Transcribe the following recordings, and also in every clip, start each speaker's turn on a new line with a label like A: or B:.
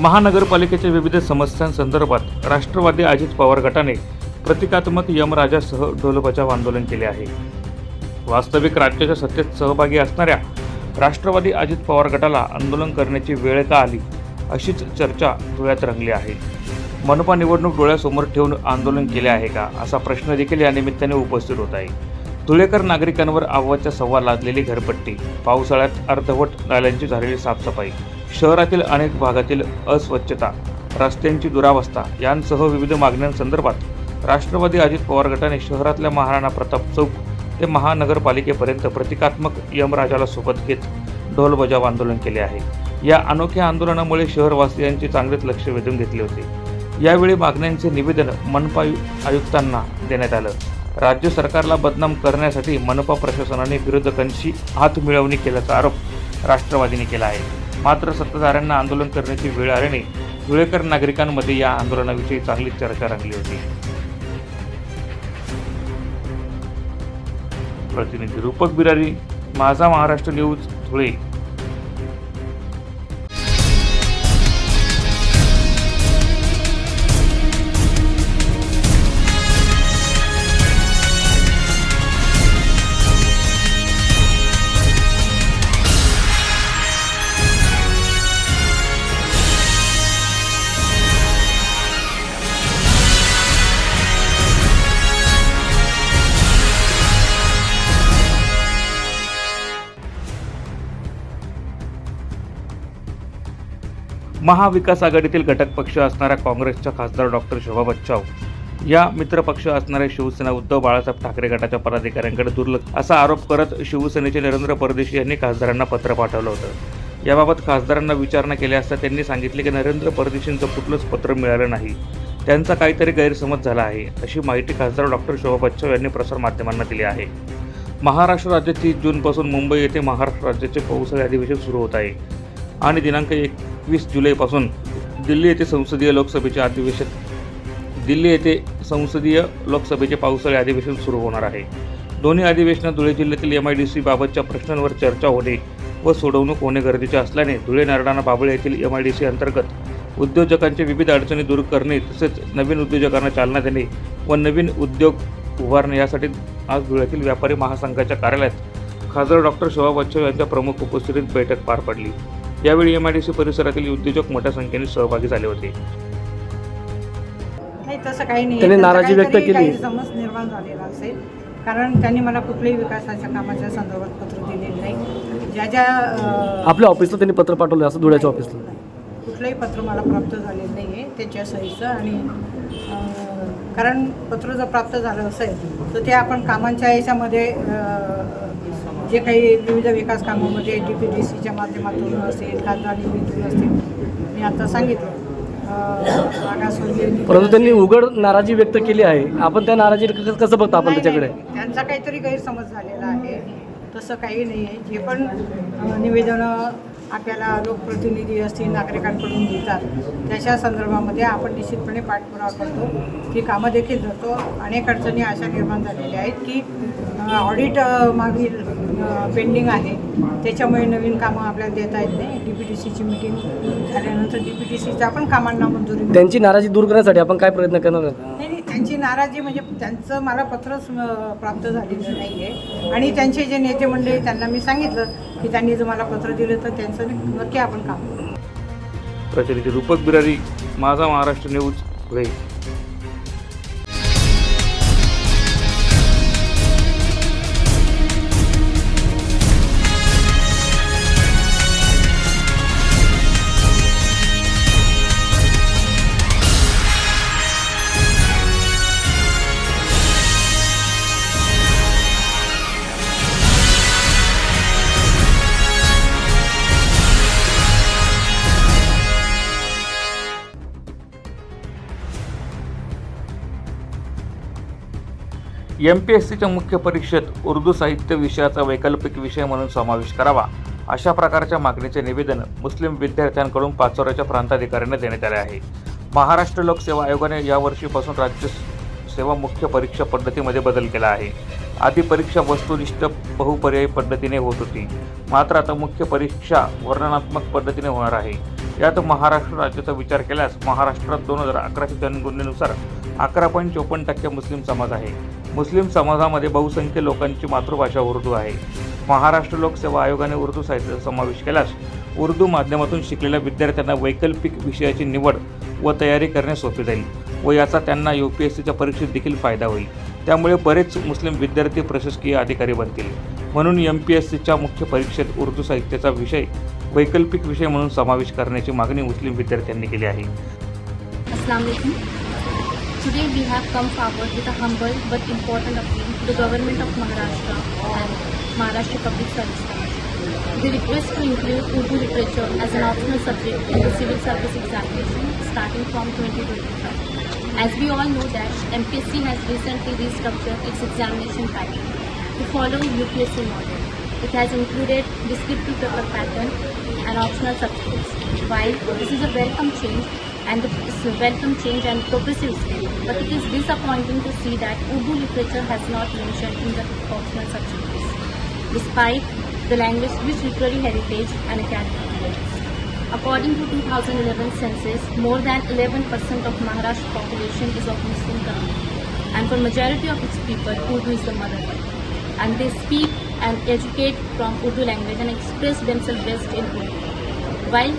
A: महानगरपालिकेच्या विविध समस्यांसंदर्भात राष्ट्रवादी अजित पवार गटाने प्रतिकात्मक यमराजासह ढोलबजाव आंदोलन केले आहे. वास्तविक राज्याच्या सत्तेत सहभागी असणाऱ्या राष्ट्रवादी अजित पवार गटाला आंदोलन करण्याची वेळ का आली अशीच चर्चा धुळ्यात रंगली आहे. मनपा निवडणूक डोळ्यासमोर ठेवून आंदोलन केले आहे का असा प्रश्न देखील या निमित्ताने उपस्थित होत आहे. धुळेकर नागरिकांवर आव्हाच्या सव्वा लादलेली घरपट्टी पावसाळ्यात अर्धवट नाल्यांची झालेली साफसफाई शहरातील अनेक भागातील अस्वच्छता रस्त्यांची दुरावस्था यांसह विविध मागण्यांसंदर्भात राष्ट्रवादी अजित पवार गटाने शहरातल्या महाराणा प्रताप चौक ते महानगरपालिकेपर्यंत प्रतिकात्मक यमराजाला सोबत घेत ढोल बजाव आंदोलन केले आहे. या अनोख्या आंदोलनामुळे शहरवासियांचे चांगलेच लक्ष वेधून घेतले होते. यावेळी मागण्यांचे निवेदन मनपा आयु- आयुक्तांना देण्यात आलं. राज्य सरकारला बदनाम करण्यासाठी मनपा प्रशासनाने विरोधकांशी हात मिळवणी केल्याचा आरोप राष्ट्रवादीने केला आहे. मात्र सत्ताधाऱ्यांना आंदोलन करण्याची वेळ आल्याने धुळेकर नागरिकांमध्ये या आंदोलनाविषयी चांगलीच चर्चा रंगली होती. प्रतिनिधी रूपक बिरारी माझा महाराष्ट्र न्यूज धुळे. महाविकास आघाडीतील घटक पक्ष असणाऱ्या काँग्रेसच्या खासदार डॉक्टर शोभा बच्चाव या मित्रपक्ष असणाऱ्या शिवसेना उद्धव बाळासाहेब ठाकरे गटाच्या पदाधिकाऱ्यांकडे दुर्लक्ष असा आरोप करत शिवसेनेचे नरेंद्र परदेशी यांनी खासदारांना पत्र पाठवलं होतं. याबाबत खासदारांना विचारणा केली असता त्यांनी सांगितले की नरेंद्र परदेशींचं कुठलंच पत्र मिळालं नाही. त्यांचा काहीतरी गैरसमज झाला आहे अशी माहिती खासदार डॉक्टर शोभा बच्चाव यांनी प्रसारमाध्यमांना दिली आहे. महाराष्ट्र राज्यात तीस जूनपासून मुंबई येथे महाराष्ट्र राज्याचे पावसाळी अधिवेशन सुरू होत आहे. आणि दिनांक एकवीस जुलैपासून दिल्ली येथे संसदीय लोकसभेचे अधिवेशन दिल्ली येथे संसदीय लोकसभेचे पावसाळी अधिवेशन सुरू होणार आहे. दोन्ही अधिवेशनात धुळे जिल्ह्यातील एम आय डी सी बाबतच्या प्रश्नांवर चर्चा होणे व सोडवणूक होणे गरजेचे असल्याने धुळे नारडाणा बाबळे येथील एम आय डी सी अंतर्गत उद्योजकांचे विविध अडचणी दूर करणे तसेच नवीन उद्योजकांना चालना देणे व नवीन उद्योग उभारणे यासाठी आज धुळ्यातील व्यापारी महासंघाच्या कार्यालयात खासदार डॉक्टर शोभा बच्चव यांच्या प्रमुख उपस्थितीत बैठक पार पडली. यावेळी एम आय डी सी परिसरातील उद्योजक मोठ्या संख्येने सहभागी झाले होते.
B: नाही तसं काही नाही.
C: त्यांनी नाराजी व्यक्त केली.
B: गैरसमज निर्माण झालेला असेल. कारण त्यांनी मला कुठल्याही विकासाच्या कामाच्या संदर्भात पत्र दिलेलं नाही. ज्या ज्या
C: आपल्या ऑफिसला त्यांनी पत्र पाठवलं असं धुळ्याच्या ऑफिसला.
B: कुठलंही पत्र मला प्राप्त झालेलं नाही आहे त्यांच्या सहीचं आणि कारण पत्र जर प्राप्त झालं असेल तर ते आपण कामांच्या याच्यामध्ये जे काही विविध विकास कामामध्ये डी पी डी सीच्या माध्यमातून असेल खासदार निधीतून असतील मी आता सांगितलं. मागासवर्गीय
C: परंतु त्यांनी. उघड नाराजी व्यक्त केली आहे. आपण त्या नाराजीला कसं बघतो आपण त्याच्याकडे?
B: त्यांचा काहीतरी गैरसमज झालेला आहे. तसं काही नाही आहे. जे पण निवेदनं आपल्याला लोकप्रतिनिधी असतील नागरिकांकडून घेतात. त्याच्या संदर्भामध्ये आपण निश्चितपणे पाठपुरावा करतो. की कामं देखील धरतो. अनेक अडचणी अशा निर्माण झालेल्या आहेत की ऑडिट मागील पेंडिंग आहे. त्याच्यामुळे नवीन कामं आपल्याला देता येत नाही. डी पी टी सीची मिटिंग झाल्यानंतर डी पी टी सीच्या पण कामांना मंजुरी.
C: त्यांची नाराजी दूर करण्यासाठी आपण काय प्रयत्न करणार आहोत?
B: त्यांची नाराजी म्हणजे त्यांचं मला पत्रच प्राप्त झालेलं नाही आहे आणि त्यांचे जे नेते मंडळी त्यांना मी सांगितलं की त्यांनी जर मला पत्र दिलं तर त्यांचं नक्की आपण काम करू.
A: प्रतिनिधी Rupak Birari Majha Maharashtra news Dhule M P S सीच्या मुख्य परीक्षेत उर्दू साहित्य विषयाचा वैकल्पिक विषय म्हणून समावेश करावा. अशा प्रकारच्या मागणीचे निवेदन मुस्लिम विद्यार्थ्यांकडून पाचोऱ्याच्या प्रांताधिकाऱ्यांना देण्यात आले आहे. महाराष्ट्र लोकसेवा आयोगाने यावर्षीपासून राज्य सेवा मुख्य परीक्षा पद्धतीमध्ये बदल केला आहे. आधी परीक्षा वस्तुनिष्ठ बहुपर्यायी पद्धतीने होत होती. मात्र आता मुख्य परीक्षा वर्णनात्मक पद्धतीने होणार आहे. यात महाराष्ट्र राज्याचा विचार केल्यास महाराष्ट्रात दोन हजार अकराच्या जनगणनेनुसार अकरा पॉईंट चोपन्न टक्के मुस्लिम समाज आहे. मुस्लिम समाजामध्ये बहुसंख्य लोकांची मातृभाषा उर्दू आहे. महाराष्ट्र लोकसेवा आयोगाने उर्दू साहित्याचा समावेश केल्यास उर्दू माध्यमातून शिकलेल्या विद्यार्थ्यांना वैकल्पिक विषयाची निवड व तयारी करणे सोपे जाईल व याचा त्यांना यू पी एस सीच्या परीक्षेत देखील फायदा होईल. त्यामुळे बरेच मुस्लिम विद्यार्थी प्रशासकीय अधिकारी बनतील. म्हणून एम पी एस सीच्या मुख्य परीक्षेत उर्दू साहित्याचा विषय वैकल्पिक विषय म्हणून समावेश करण्याची मागणी मुस्लिम विद्यार्थ्यांनी केली आहे.
D: Today we have come forward with a humble but important appeal to the government of Maharashtra and Maharashtra Public Service Commission. We request to include Urdu literature as an optional subject in the civil service examination starting from 2025. As we all know that MPSC has recently restructured its examination pattern to follow UPSC model. It has included descriptive paper pattern and optional subjects. While this is a welcome change and a welcome change and progressive but it is disappointing to see that Urdu literature has not mentioned in the optional subjects, despite the language rich literary heritage and academic merits. According to 2011 census, more than 11% of Maharashtra population is of Muslim community, and for majority of its people, Urdu is the mother tongue and they speak and educate from Urdu language and express themselves best in Urdu. While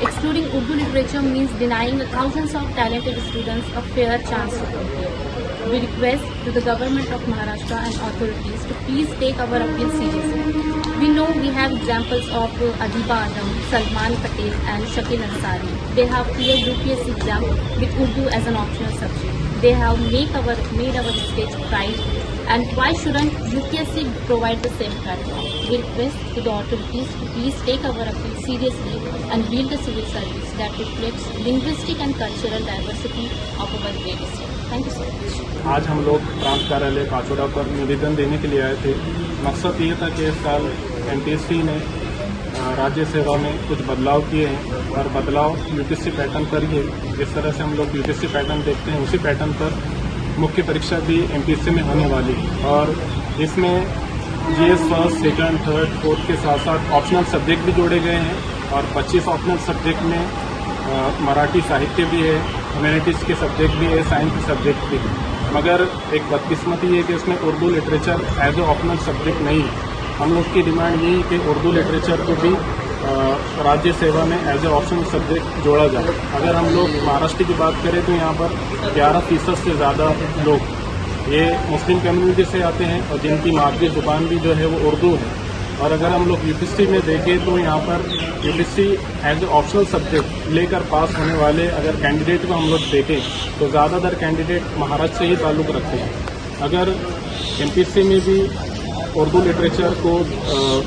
D: excluding Urdu literature means denying thousands of talented students a fair chance to compete. We request to the government of Maharashtra and authorities to please take our appeal seriously. We know we have examples of uh, Adiba Adam, Salman Patel and Shakil Ansari. They have cleared UPSC exam with Urdu as an optional subject. They have make our, made our stage pride and why shouldn't UPSC provide the same platform? We request to the authorities to please take our appeal seriously and build a civil service that reflects linguistic and cultural diversity of our great state. Thank you so much.
E: आज हम लोग प्रांत कार्यालय काचोड़ा पर निवेदन देने के लिए आए थे मकसद ये था कि इस साल एम ने राज्य सेवा में कुछ बदलाव किए हैं और बदलाव यूपीएससी पैटर्न पर ही है जिस तरह से हम लोग यूपीएससी पैटर्न देखते हैं उसी पैटर्न पर मुख्य परीक्षा भी एमपीएससी में होने वाली है। और इसमें GS first second third fourth के साथ साथ ऑप्शनल सब्जेक्ट भी जोड़े गए हैं और 25 ऑप्शनल सब्जेक्ट में मराठी साहित्य भी है ह्यूमैनिटीज़ के सब्जेक्ट भी है साइंस के सब्जेक्ट भी है। मगर एक बदकिस्मती है कि उसमें Urdu literature as a optional subject नहीं है। हम लोग की डिमांड यही है कि उर्दू लिटरेचर को भी राज्य सेवा में एज ए ऑप्शनल सब्जेक्ट जोड़ा जाए। अगर हम लोग महाराष्ट्र की बात करें तो यहाँ पर ग्यारह फ़ीसद से ज़्यादा लोग ये मुस्लिम कम्युनिटी से आते हैं और जिनकी मादरी ज़ुबान भी जो है वो उर्दू है। और अगर हम लोग यूपीएससी में देखें तो यहाँ पर UPSC as a optional subject लेकर पास होने वाले अगर कैंडिडेट को हम लोग देखें तो ज़्यादातर कैंडिडेट महाराष्ट्र से ही ताल्लुक़ रखते हैं। अगर एमपीएससी में भी उर्दू लिटरेचर को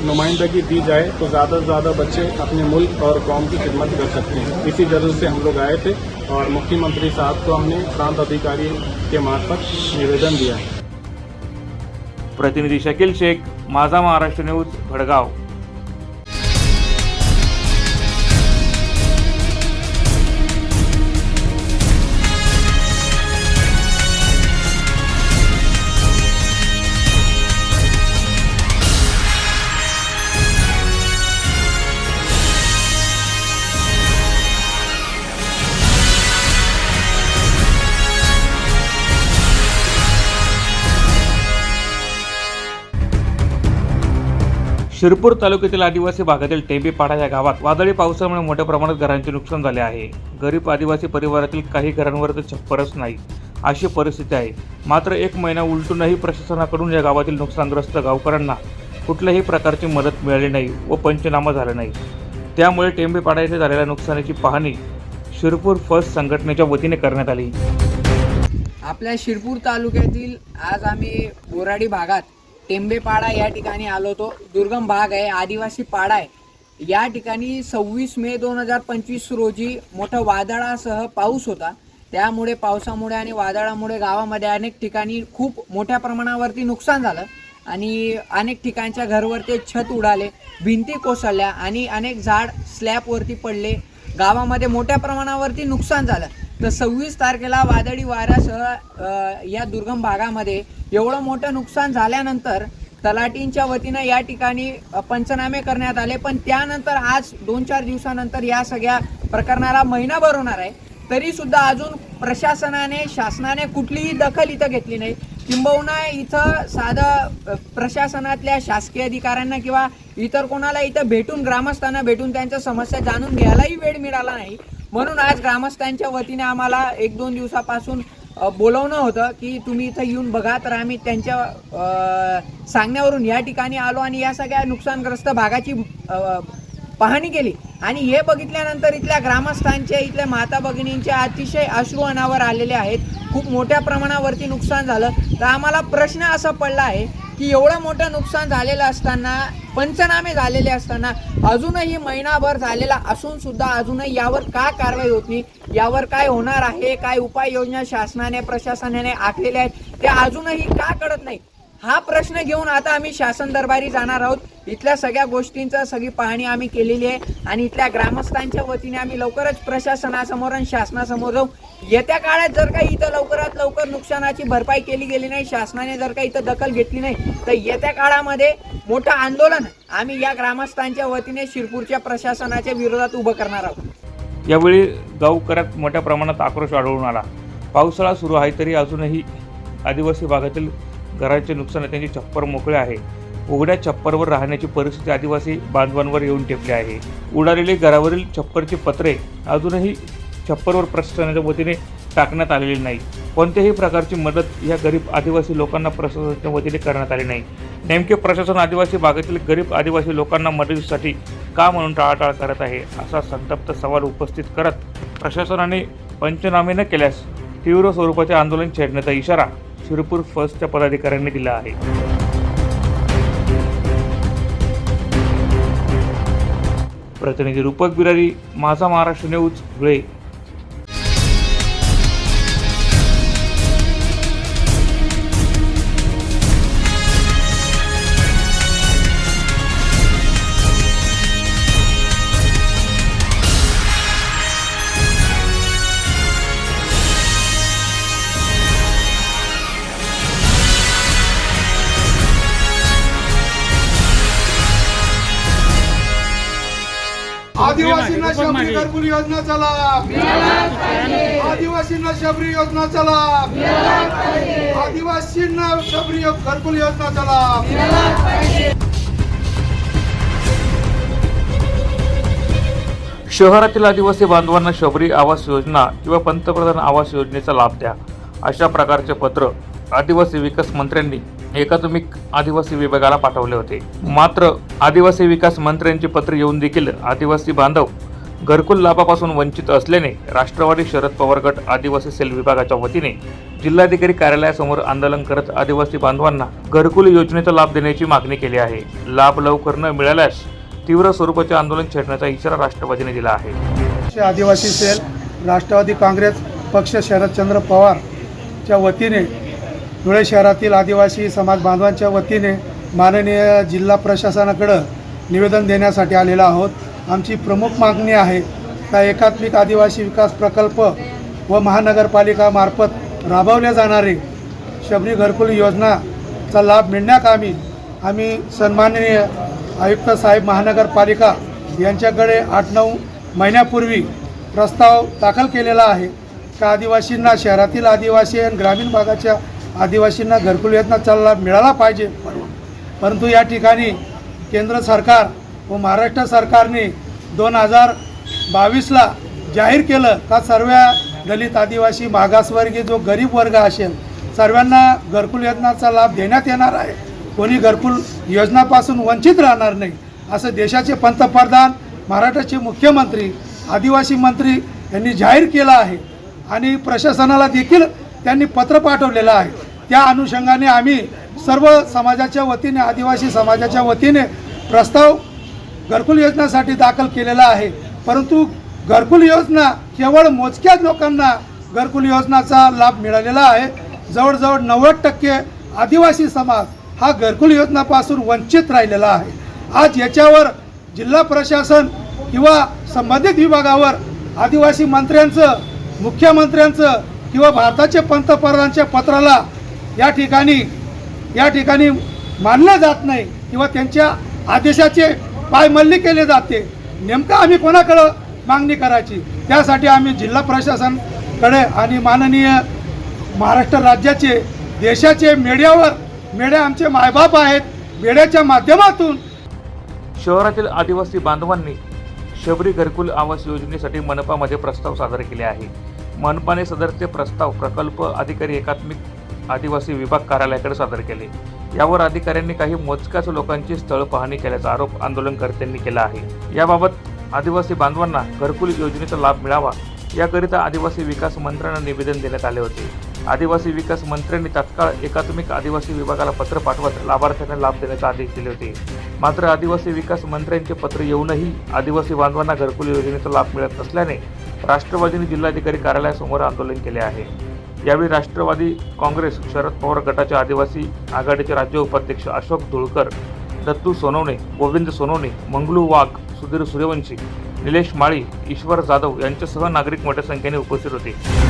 E: नुमाइंदगी दी जाए तो ज़्यादा से ज़्यादा बच्चे अपने मुल्क और कौम की खिदमत कर सकते हैं। इसी ज़रूर से हम लोग आए थे और मुख्यमंत्री साहब को हमने प्रांत अधिकारी के मार्फत निवेदन दिया। है
A: प्रतिनिधि शकील शेख माजा महाराष्ट्र न्यूज़, भडगाव। शिरपूर तालुक्यातील आदिवासी भागातील टेंबीपाडा या गावात वादळी पावसामुळे मोठ्या प्रमाणात घरांचे नुकसान झाले आहे. गरीब आदिवासी परिवारातील काही घरांवर तर छप्परच नाही अशी परिस्थिती आहे. मात्र एक महिना उलटूनही प्रशासनाकडून या गावातील नुकसानग्रस्त गावकऱ्यांना कुठल्याही प्रकारची मदत मिळाली नाही व पंचनामा झाला नाही. त्यामुळे टेंबेपाडा येथे झालेल्या नुकसानीची पाहणी शिरपूर फर्स्ट संघटनेच्या वतीने करण्यात आली.
F: आपल्या शिरपूर तालुक्यातील आज आम्ही बोराडी भागात टेंबेपाडा या ठिकाणी आलो होतो. दुर्गम भाग आहे आदिवासी पाडा आहे. या ठिकाणी सव्वीस मे दोन हजार पंचवीस रोजी मोठा वादळासह पाऊस होता. त्यामुळे पावसामुळे आणि वादळामुळे गावामध्ये अनेक ठिकाणी खूप मोठ्या प्रमाणावरती नुकसान झालं आणि अनेक ठिकाणच्या घरवरती छत उडाले भिंती कोसळल्या आणि अनेक झाड स्लॅबवरती पडले. गावामध्ये मोठ्या प्रमाणावरती नुकसान झालं. तर सव्वीस तारखेला वादळी वाऱ्यासह या दुर्गम भागामध्ये एवढं मोठं नुकसान झाल्यानंतर तलाटींच्या वतीनं या ठिकाणी पंचनामे करण्यात आले. पण त्यानंतर आज दोन चार दिवसानंतर या सगळ्या प्रकरणाला महिनाभर होणार आहे. तरी सुद्धा अजून प्रशासनाने शासनाने कुठलीही दखल इथं घेतली नाही. किंबहुना इथं साधं प्रशासनातल्या शासकीय अधिकाऱ्यांना किंवा इतर कोणाला इथं भेटून ग्रामस्थांना भेटून त्यांच्या समस्या जाणून घ्यायलाही वेळ मिळाला नाही. म्हणून आज ग्रामस्थांच्या वतीने आम्हाला एक दोन दिवसापासून बोलवणं होतं की तुम्ही इथं येऊन बघा तर आम्ही त्यांच्या सांगण्यावरून या ठिकाणी आलो आणि या सगळ्या नुकसानग्रस्त भागाची पाहणी केली. आणि हे बघितल्यानंतर इथल्या ग्रामस्थांचे इथल्या माता भगिनींच्या अतिशय अश्रू अनावर आलेले आहेत. खूप मोठ्या प्रमाणावरती नुकसान झालं. तर आम्हाला प्रश्न असा पडला आहे की एवढं मोठं नुकसान झालेलं असताना पंचनामे झालेले असताना अजूनही महिनाभर झालेला असून सुद्धा अजूनही यावर का कारवाई होत नाही? यावर काय होणार आहे? काय उपाययोजना शासनाने प्रशासनाने आखलेल्या आहेत? त्या अजूनही का कळत नाही? हा प्रश्न घेऊन आता आम्ही शासन दरबारी जाणार आहोत. इथल्या सगळ्या गोष्टींचा सगळी पाहणी आम्ही केलेली आहे आणि इथल्या ग्रामस्थांच्या वतीने आम्ही लवकरच प्रशासनासमोर आणि शासनासमोर जाऊ. येत्या काळात जर काही इथं लवकरात लवकर नुकसानाची भरपाई केली गेली नाही शासनाने जर काही इथं दखल घेतली नाही तर येत्या काळामध्ये मोठं आंदोलन आम्ही या ग्रामस्थांच्या वतीने शिरपूरच्या प्रशासनाच्या विरोधात उभं करणार आहोत.
A: यावेळी गावकऱ्यात मोठ्या प्रमाणात आक्रोश आढळून आला. पावसाळा सुरू आहे तरी अजूनही आदिवासी भागातील घरांचे नुकसान आहे, त्यांची छप्पर मोकळे आहे. उघड्या छप्परवर राहण्याची परिस्थिती आदिवासी बांधवांवर येऊन टेपली आहे. उडालेले घरावरील छप्परची पत्रे अजूनही छप्परवर प्रशासनाच्या वतीने टाकण्यात आलेली नाही. कोणत्याही प्रकारची मदत या गरीब आदिवासी लोकांना प्रशासनाच्या वतीने करण्यात आली नाही. नेमके प्रशासन आदिवासी भागातील गरीब आदिवासी लोकांना मदतीसाठी का म्हणून टाळाटाळ करत आहे असा संतप्त सवाल उपस्थित करत प्रशासनाने पंचनामे न केल्यास तीव्र स्वरूपाचे आंदोलन छेडण्याचा इशारा शिरपूर फर्स्टच्या पदाधिकाऱ्यांनी दिला आहे. प्रतिनिधी रूपक बिरारी माझा महाराष्ट्र न्यूज धुळे.
G: आदिवासींना शबरी घरकुल योजनाचा लाभ आदिवासींना शबरी योजनाचा लाभ आदिवासींना शबरी घरकुल योजनाचा लाभ
A: शहरातील आदिवासी बांधवांना शबरी आवास योजना किंवा पंतप्रधान आवास योजनेचा लाभ द्या. अशा प्रकारचे पत्र आदिवासी विकास मंत्र्यांनी एकात्मिक आदिवासी विभागाला पाठवले होते. मात्र आदिवासी विकास मंत्र्यांचे पत्र येऊन देखील आदिवासी बांधव घरकुल लाभापासून वंचित असल्याने राष्ट्रवादी शरद पवार गट आदिवासी सेल विभागाच्या वतीने जिल्हाधिकारी कार्यालयासमोर आंदोलन करत आदिवासी बांधवांना घरकुल योजनेचा लाभ देण्याची मागणी केली आहे. लाभ लवकर न मिळाल्यास तीव्र स्वरूपाचे आंदोलन छेडण्याचा इशारा राष्ट्रवादीने दिला आहे.
G: आदिवासी सेल राष्ट्रवादी काँग्रेस पक्ष शरदचंद्र पवारच्या वतीने धुळे शहरातील आदिवासी समाज बांधवांच्या वतीने माननीय जिल्हा प्रशासनाकडं निवेदन देण्यासाठी आलेलो आहोत. आमची प्रमुख मागणी आहे का एकात्मिक आदिवासी विकास प्रकल्प व महानगरपालिकामार्फत राबवल्या जाणारी शबरी घरकुल योजनाचा लाभ मिळण्याकामी आम्ही सन्माननीय आयुक्त साहेब महानगरपालिका यांच्याकडे आठ नऊ महिन्यापूर्वी प्रस्ताव दाखल केलेला आहे. का आदिवासींना शहरातील आदिवासी आणि ग्रामीण भागाच्या आदिवासींना घरकुल योजनाचा लाभ मिळाला पाहिजे. परंतु या ठिकाणी केंद्र सरकार व महाराष्ट्र सरकारने दोन हजार बावीसला जाहीर केलं का सर्व दलित आदिवासी मागासवर्गीय जो गरीब वर्ग असेल सर्वांना घरकुल योजनाचा लाभ देण्यात येणार आहे. कोणी घरकुल योजनापासून वंचित राहणार नाही असं देशाचे पंतप्रधान महाराष्ट्राचे मुख्यमंत्री आदिवासी मंत्री यांनी जाहीर केलं आहे. आणि प्रशासनाला देखील त्यांनी पत्र पाठवलेलं आहे. त्या अनुषंगाने आम्ही सर्व समाजाच्या वतीने आदिवासी समाजाच्या वतीने प्रस्ताव घरकुल योजनासाठी दाखल केलेला आहे. परंतु घरकुल योजना केवळ मोजक्याच लोकांना घरकुल योजनाचा लाभ मिळालेला आहे. जवळजवळ नव्वद टक्के आदिवासी समाज हा घरकुल योजनापासून वंचित राहिलेला आहे. आज याच्यावर जिल्हा प्रशासन किंवा संबंधित विभागावर आदिवासी मंत्र्यांचं मुख्यमंत्र्यांचं किंवा भारताचे पंतप्रधानांच्या पत्राला या ठिकाणी या ठिकाणी मानलं जात नाही किंवा त्यांच्या आदेशाचे पायमल्ली केले जाते नेमकं आम्ही कोणाकडं मागणी करायची? त्यासाठी आम्ही जिल्हा प्रशासनकडे आणि माननीय महाराष्ट्र राज्याचे देशाचे मेड्यावर मेड्या आमचे मायबाप आहेत मेड्याच्या माध्यमातून.
A: शहरातील आदिवासी बांधवांनी शबरी घरकुल आवास योजनेसाठी मनपामध्ये प्रस्ताव सादर केले आहे. मनपाने सदरचे प्रस्ताव प्रकल्प अधिकारी एकात्मिक आदिवासी विभाग कार्यालयाकडे सादर केले. यावर अधिकाऱ्यांनी काही मोजक्याच लोकांची स्थळ पाहणी केल्याचा आरोप आंदोलनकर्त्यांनी केला आहे. याबाबत आदिवासी बांधवांना घरकुल योजनेचा लाभ मिळावा याकरिता आदिवासी विकास मंत्र्यांना निवेदन देण्यात आले होते. आदिवासी विकास मंत्र्यांनी तात्काळ एकात्मिक आदिवासी विभागाला पत्र पाठवत लाभार्थ्यांना लाभ देण्याचे आदेश दिले होते. मात्र आदिवासी विकास मंत्र्यांचे पत्र येऊनही आदिवासी बांधवांना घरकुल योजनेचा लाभ मिळत नसल्याने राष्ट्रवादीने जिल्हाधिकारी कार्यालयासमोर आंदोलन केले आहे. यावेळी राष्ट्रवादी काँग्रेस शरद पवार गटाचे आदिवासी आघाडीचे राज्य उपाध्यक्ष अशोक धुळकर दत्तू सोनवणे गोविंद सोनवणे मंगलू वाघ सुधीर सूर्यवंशी निलेश माळी ईश्वर जाधव यांच्यासह नागरिक मोठ्या संख्येने उपस्थित होते.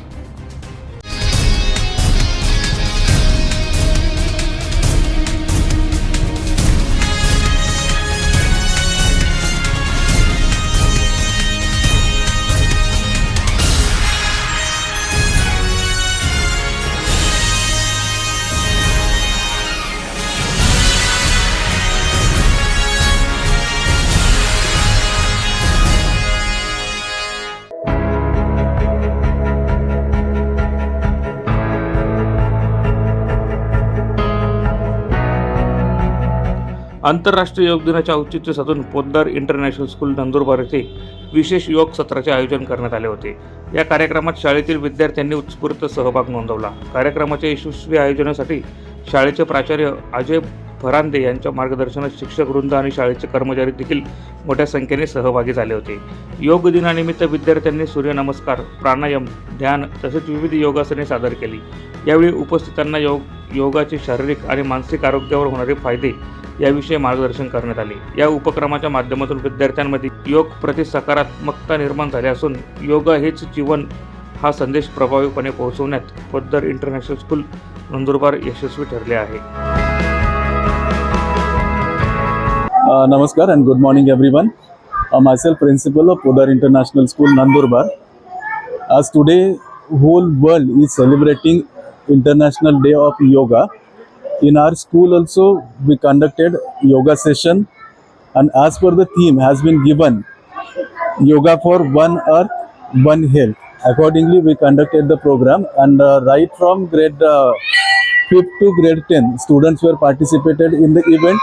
A: आंतरराष्ट्रीय योग दिनाचे औचित्य साधून पोद्दार इंटरनॅशनल स्कूल नंदुरबार येथे विशेष योग सत्राचे आयोजन करण्यात आले होते. या कार्यक्रमात शाळेतील विद्यार्थ्यांनी उत्स्फूर्त सहभाग नोंदवला. कार्यक्रमाच्या यशस्वी आयोजनासाठी शाळेचे प्राचार्य अजय फरांदे यांच्या मार्गदर्शनात शिक्षक वृंद आणि शाळेचे कर्मचारी देखील मोठ्या संख्येने सहभागी झाले होते. योग दिनानिमित्त विद्यार्थ्यांनी सूर्यनमस्कार प्राणायाम ध्यान तसेच विविध योगासने सादर केली. यावेळी उपस्थितांना योग योगाचे शारीरिक आणि मानसिक आरोग्यावर होणारे फायदे याविषयी मार्गदर्शन करण्यात आले. या उपक्रमाच्या माध्यमातून विद्यार्थ्यांमध्ये योग प्रति सकारात्मकता निर्माण झाली असून योग हेच जीवन हा संदेश प्रभावीपणे पोहोचवण्यात पद्धर इंटरनॅशनल स्कूल नंदुरबार यशस्वी ठरले आहे.
H: नमस्कार and good morning everyone my principal of Podar international school Nandurbar. आज today whole world is celebrating international day of yoga In our school also we conducted yoga session and as per the theme has been given yoga for one earth one health accordingly we conducted the program and uh, right from grade uh, 5th to grade 10 students were participated in the event.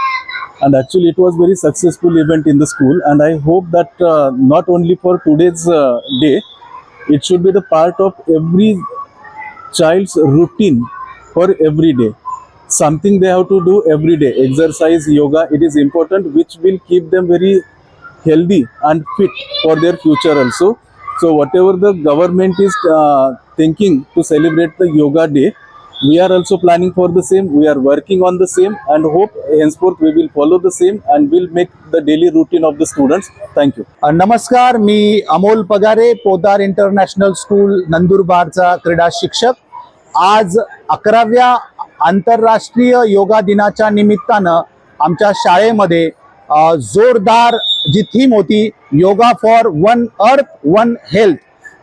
H: And actually it was very successful event in the school. And i hope that uh, not only for today's uh, day it should be the part of every child's routine for every day something they have to do every day exercise yoga it is important which will keep them very healthy and fit for their future also so whatever the government is uh, thinking to celebrate the yoga day we are also planning for the same we are working on the same and hope henceforth we will follow the same and will make the daily routine of the students thank you
I: uh, नमस्कार मी Amol Pagare Podar international school नंदुरबारचा क्रीडा शिक्षक आज अकराव्या आंतरराष्ट्रीय योगा दिनाच्या निमित्तानं आमच्या शाळेमध्ये जोरदार जी थीम होती yoga for one earth one health.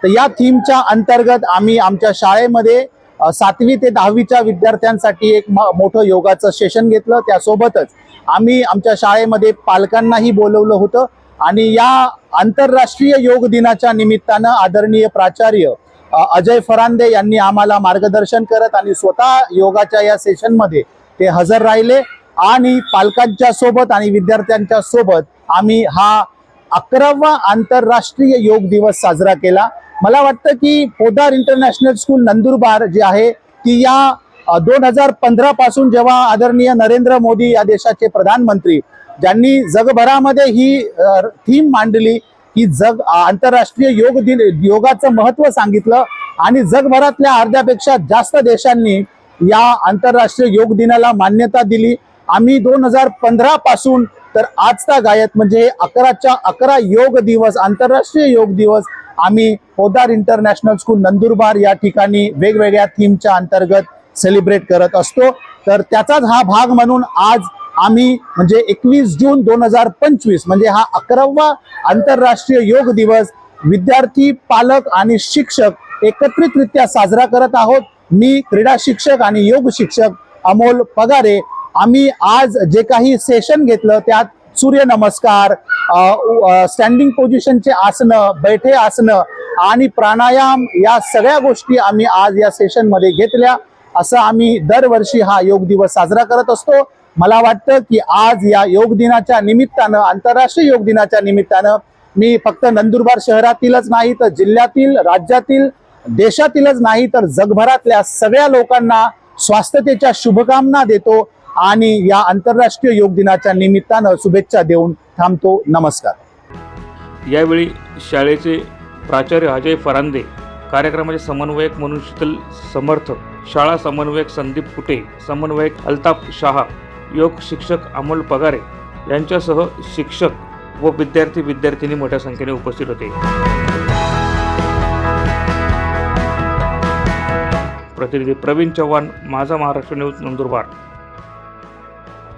I: तर या थीमच्या अंतर्गत आम्ही आमच्या शाळेमध्ये सातवी ते दहावीच्या विद्यार्थ्यांसाठी एक म- मोठं योगाचं सेशन घेतलं. त्यासोबतच आम्ही आमच्या शाळेमध्ये पालकांनाही बोलवलं होतं. आणि या आंतरराष्ट्रीय योग दिनाच्या निमित्तानं आदरणीय प्राचार्य अजय फरांदे यांनी आम्हाला मार्गदर्शन करत आणि स्वतः योगाच्या या सेशनमध्ये ते हजर राहिले. आणि पालकांच्या सोबत आणि विद्यार्थ्यांच्या सोबत आम्ही हा अकरावा आंतरराष्ट्रीय योग दिवस साजरा केला. मला वाटतं की पोदार इंटरनॅशनल स्कूल नंदुरबार जी आहे ती या दोन हजार पंधरा पासून जेव्हा आदरणीय नरेंद्र मोदी या देशाचे प्रधानमंत्री ज्यांनी जगभरामध्ये ही थीम मांडली की जग आंतरराष्ट्रीय योग दिन योगाचं महत्त्व सांगितलं आणि जगभरातल्या अर्ध्यापेक्षा जास्त देशांनी या आंतरराष्ट्रीय योग दिनाला मान्यता दिली. आम्ही दोन हजार पंधरा पासून तर आजचा गायत म्हणजे अकराच्या अकरा योग दिवस आंतरराष्ट्रीय योग दिवस आम्ही पोदार इंटरनॅशनल स्कूल नंदुरबार या ठिकाणी वेगवेगळ्या थीमच्या अंतर्गत सेलिब्रेट करत असतो. तर त्याचाच हा भाग म्हणून आज आम्ही म्हणजे एकवीस जून दोन हजार पंचवीस म्हणजे हा अकरावा आंतरराष्ट्रीय योग दिवस विद्यार्थी पालक आणि शिक्षक एकत्रितरित्या साजरा करत आहोत. मी क्रीडा शिक्षक आणि योग शिक्षक अमोल पगारे. आम्ही आज जे काही सेशन घेतलं त्यात सूर्यनमस्कार स्टँडिंग पोझिशनचे आसनं बैठे आसनं आणि प्राणायाम या सगळ्या गोष्टी आम्ही आज या सेशनमध्ये घेतल्या. असं आम्ही दरवर्षी हा योग दिवस साजरा करत असतो. मला वाटतं की आज या योग दिनाच्या निमित्तानं आंतरराष्ट्रीय योग दिनाच्या निमित्तानं मी फक्त नंदुरबार शहरातीलच नाही तर जिल्ह्यातील राज्यातील देशातीलच नाही तर जगभरातल्या सगळ्या लोकांना स्वास्थ्यतेच्या शुभकामना देतो आणि या आंतरराष्ट्रीय योग दिनाच्या निमित्तानं शुभेच्छा देऊन थांबतो. नमस्कार.
A: यावेळी शाळेचे प्राचार्य अजय फरांदे कार्यक्रमाचे समन्वयक म्हणून शीतल समर्थ शाळा समन्वयक संदीप कुटे समन्वयक अल्ताफ शहा योग शिक्षक अमोल पगारे यांच्यासह शिक्षक व विद्यार्थी विद्यार्थिनी मोठ्या संख्येने उपस्थित होते. प्रतिनिधी प्रवीण चव्हाण माझा महाराष्ट्र न्यूज नंदुरबार.